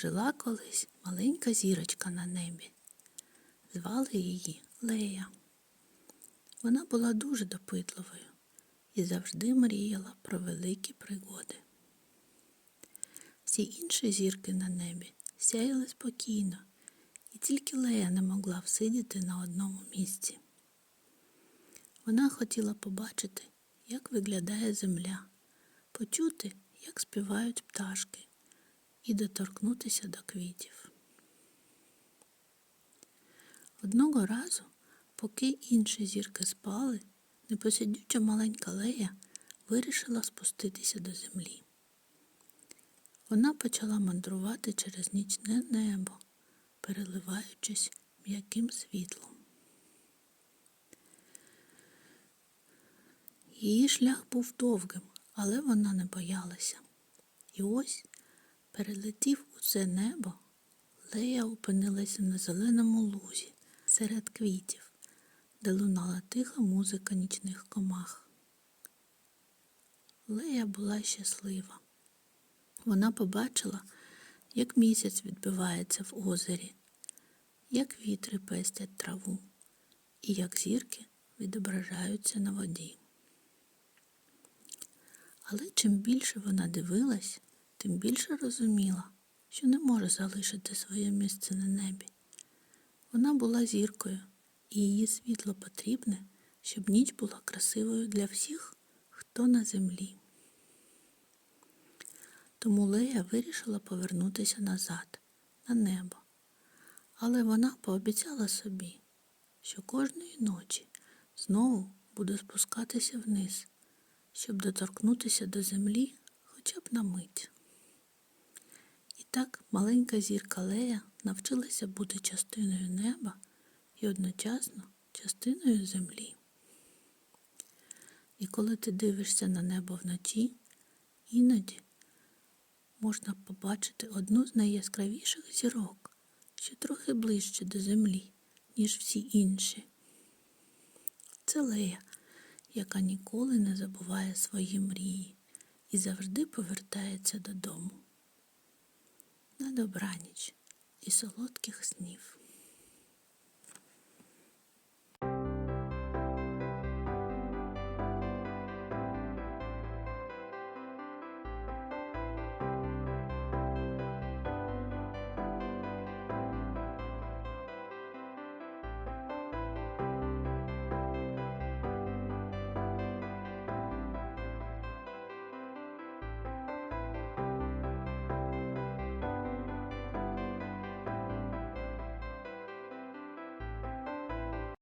Жила колись маленька зірочка на небі. Звали її Лея. Вона була дуже допитливою і завжди мріяла про великі пригоди. Всі інші зірки на небі сяяли спокійно, і тільки Лея не могла всидіти на одному місці. Вона хотіла побачити, як виглядає земля, почути, як співають пташки, і доторкнутися до квітів. Одного разу, поки інші зірки спали, непосидюча маленька Лея вирішила спуститися до землі. Вона почала мандрувати через нічне небо, переливаючись м'яким світлом. Її шлях був довгим, але вона не боялася. І ось, перелетів у це небо, Лея опинилася на зеленому лузі серед квітів, де лунала тиха музика нічних комах. Лея була щаслива. Вона побачила, як місяць відбивається в озері, як вітри пестять траву і як зірки відображаються на воді. Але чим більше вона дивилась, тим більше розуміла, що не може залишити своє місце на небі. Вона була зіркою, і її світло потрібне, щоб ніч була красивою для всіх, хто на землі. Тому Лея вирішила повернутися назад, на небо. Але вона пообіцяла собі, що кожної ночі знову буде спускатися вниз, щоб доторкнутися до землі хоча б на мить. Так маленька зірка Лея навчилася бути частиною неба і одночасно частиною землі. І коли ти дивишся на небо вночі, іноді можна побачити одну з найяскравіших зірок, що трохи ближче до землі, ніж всі інші. Це Лея, яка ніколи не забуває свої мрії і завжди повертається додому. Добраніч і солодких снів.